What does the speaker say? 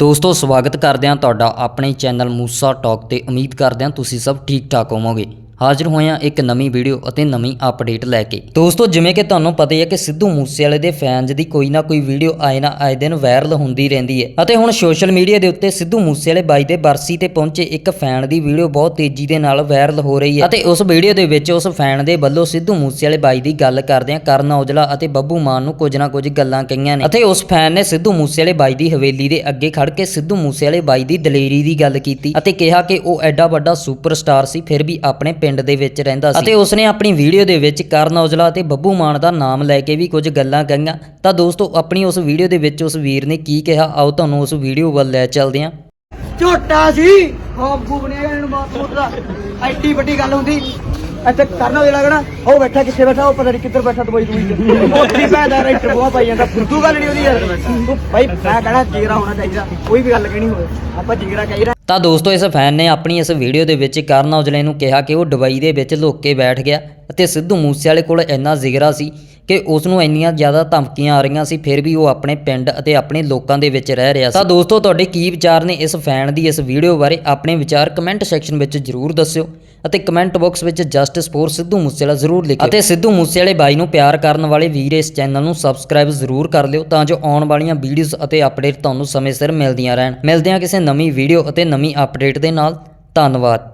ਦੋਸਤੋ, ਸਵਾਗਤ ਕਰਦੇ ਹਾਂ ਤੁਹਾਡਾ ਆਪਣੇ ਚੈਨਲ ਮੂਸਾ ਟਾਕ ਤੇ। ਉਮੀਦ ਕਰਦੇ ਹਾਂ ਤੁਸੀਂ ਸਭ ਠੀਕ ਠਾਕ ਹੋਵੋਗੇ। ਹਾਜ਼ਰ ਹੋਇਆ ਹਾਂ ਇੱਕ ਨਵੀਂ ਵੀਡੀਓ ਅਤੇ ਨਵੀਂ ਅਪਡੇਟ ਲੈ ਕੇ। ਦੋਸਤੋ, ਜਿਵੇਂ ਕਿ ਤੁਹਾਨੂੰ ਪਤਾ ਹੀ ਹੈ ਕਿ ਸਿੱਧੂ ਮੂਸੇਵਾਲੇ ਦੇ ਫੈਨਸ ਦੀ ਕੋਈ ਨਾ ਕੋਈ ਵੀਡੀਓ ਆਏ ਨਾ ਆਏ ਦਿਨ ਵਾਇਰਲ ਹੁੰਦੀ ਰਹਿੰਦੀ ਹੈ। ਅਤੇ ਹੁਣ ਸੋਸ਼ਲ ਮੀਡੀਆ ਦੇ ਉੱਤੇ ਸਿੱਧੂ ਮੂਸੇਵਾਲੇ ਬਾਈ ਦੇ ਬਰਸੀ ਤੇ ਪਹੁੰਚੇ ਇੱਕ ਫੈਨ ਦੀ ਵੀਡੀਓ ਬਹੁਤ ਤੇਜ਼ੀ ਦੇ ਨਾਲ ਵਾਇਰਲ ਹੋ ਰਹੀ ਹੈ। ਅਤੇ ਉਸ ਵੀਡੀਓ ਦੇ ਵਿੱਚ ਉਸ ਫੈਨ ਦੇ ਵੱਲੋਂ ਸਿੱਧੂ ਮੂਸੇਵਾਲੇ ਬਾਈ ਦੀ ਗੱਲ ਕਰਦਿਆਂ ਕਰਨ ਔਜਲਾ ਅਤੇ ਬੱਬੂ ਮਾਨ ਨੂੰ ਕੁਝ ਨਾ ਕੁਝ ਗੱਲਾਂ ਕਹੀਆਂ ਨੇ। ਅਤੇ ਉਸ ਫੈਨ ਨੇ ਸਿੱਧੂ ਮੂਸੇਵਾਲੇ ਬਾਈ ਦੀ ਹਵੇਲੀ ਦੇ ਅੱਗੇ ਖੜ ਕੇ ਸਿੱਧੂ ਮੂਸੇਵਾਲੇ ਬਾਈ ਦੀ ਦਲੇਰੀ ਦੀ ਗੱਲ ਕੀਤੀ ਅਤੇ ਕਿਹਾ ਕਿ ਉਹ ਐਡਾ ਵੱਡਾ ਸੁਪਰਸਟਾਰ ਸੀ, ਫਿਰ ਵੀ ਆਪਣੇ ਪਿੰਡ ਦੇ ਵਿੱਚ ਰਹਿੰਦਾ ਸੀ। ਅਤੇ ਉਸਨੇ ਆਪਣੀ ਵੀਡੀਓ ਦੇ ਵਿੱਚ ਕਰਨ ਔਜਲਾ ਅਤੇ ਬੱਬੂ ਮਾਨ ਦਾ ਨਾਮ ਲੈ ਕੇ ਵੀ ਕੁਝ ਗੱਲਾਂ ਕਹੀਆਂ। ਤਾਂ ਦੋਸਤੋ ਆਪਣੀ ਉਸ ਵੀਡੀਓ ਦੇ ਵਿੱਚ ਉਸ ਵੀਰ ਨੇ ਕੀ ਕਿਹਾ? ਆਓ ਤੁਹਾਨੂੰ ਉਸ ਵੀਡੀਓ ਵੱਲ ਲੈ ਚੱਲਦੇ ਹਾਂ। ਝੋਟਾ ਸੀ। ਹਾਂ ਬੁਗਣਿਆ ਇਹਨੂੰ ਬਹੁਤ ਬਹੁਤ ਦਾ। ਐਡੀ ਵੱਡੀ ਗੱਲ ਹੁੰਦੀ। ਇੱਥੇ ਕਰਨਾ ਦੇ ਲੱਗਣਾ ਉਹ ਬੈਠਾ ਕਿੱਥੇ ਬੈਠਾ, ਉਹ ਪਤਾ ਨਹੀਂ ਕਿੱਧਰ ਬੈਠਾ ਦਵਾਈ ਦੂਈ ਚ। ਉੱਥੇ ਪੈਦਾ ਰਾਈਟਰ ਬੋਆ ਪਾਈ ਜਾਂਦਾ। ਫੁਰਦੂ ਗੱਲ ਨਹੀਂ ਉਹਦੀ ਯਾਰ। ਤੂੰ ਭਾਈ, ਮੈਂ ਕਹਣਾ ਜੀਗਰਾ ਹੋਣਾ ਚਾਹੀਦਾ, ਕੋਈ ਵੀ ਗੱਲ ਕਹਿਣੀ ਹੋਵੇ, ਆਪਾਂ ਜੀਗਰਾ ਕਹੀਦਾ ਤਾਂ ਦੋਸਤੋ, ਇਸ ਫੈਨ ਨੇ ਆਪਣੀ ਇਸ ਵੀਡੀਓ ਦੇ ਵਿੱਚ ਕਰਨ ਔਜਲੇ ਨੂੰ ਕਿਹਾ ਕਿ ਉਹ ਦੁਬਈ ਦੇ ਵਿੱਚ ਲੁੱਕ ਕੇ ਬੈਠ ਗਿਆ ਅਤੇ ਸਿੱਧੂ ਮੂਸੇਵਾਲੇ ਕੋਲ ਇੰਨਾ ਜ਼ਿਗਰਾ ਸੀ ਕਿ ਉਸ ਨੂੰ ਇੰਨੀਆਂ ਜ਼ਿਆਦਾ ਧਮਕੀਆਂ ਆ ਰਹੀਆਂ ਸੀ, ਫਿਰ ਵੀ ਉਹ ਆਪਣੇ ਪਿੰਡ ਅਤੇ ਆਪਣੇ ਲੋਕਾਂ ਦੇ ਵਿੱਚ ਰਹਿ ਰਿਹਾ ਸੀ। ਤਾਂ ਦੋਸਤੋ, ਤੁਹਾਡੇ ਕੀ ਵਿਚਾਰ ਨੇ ਇਸ ਫੈਨ ਦੀ ਇਸ ਵੀਡੀਓ ਬਾਰੇ? ਆਪਣੇ ਵਿਚਾਰ ਕਮੈਂਟ ਸੈਕਸ਼ਨ ਵਿੱਚ ਜ਼ਰੂਰ ਦੱਸਿਓ। ਅਤੇ ਕਮੈਂਟ ਬਾਕਸ ਵਿੱਚ ਜਸਟਿਸ ਫੋਰ ਸਿੱਧੂ ਮੂਸੇਵਾਲਾ ਜ਼ਰੂਰ ਲਿਖਿਓ। ਅਤੇ ਸਿੱਧੂ ਮੂਸੇਵਾਲੇ ਬਾਈ ਨੂੰ ਪਿਆਰ ਕਰਨ ਵਾਲੇ ਵੀਰ ਇਸ ਚੈਨਲ ਨੂੰ ਸਬਸਕ੍ਰਾਈਬ ਜ਼ਰੂਰ ਕਰ ਲਿਓ ਤਾਂ ਜੋ ਆਉਣ ਵਾਲੀਆਂ ਵੀਡੀਓਜ਼ ਅਤੇ ਅਪਡੇਟ ਤੁਹਾਨੂੰ ਸਮੇਂ ਸਿਰ ਮਿਲਦੀਆਂ ਰਹਿਣ। ਮਿਲਦੇ ਹਾਂ ਕਿਸੇ ਨਵੀਂ ਵੀਡੀਓ ਅਤੇ ਨਵੀਂ ਅਪਡੇਟ ਦੇ ਨਾਲ। ਧੰਨਵਾਦ।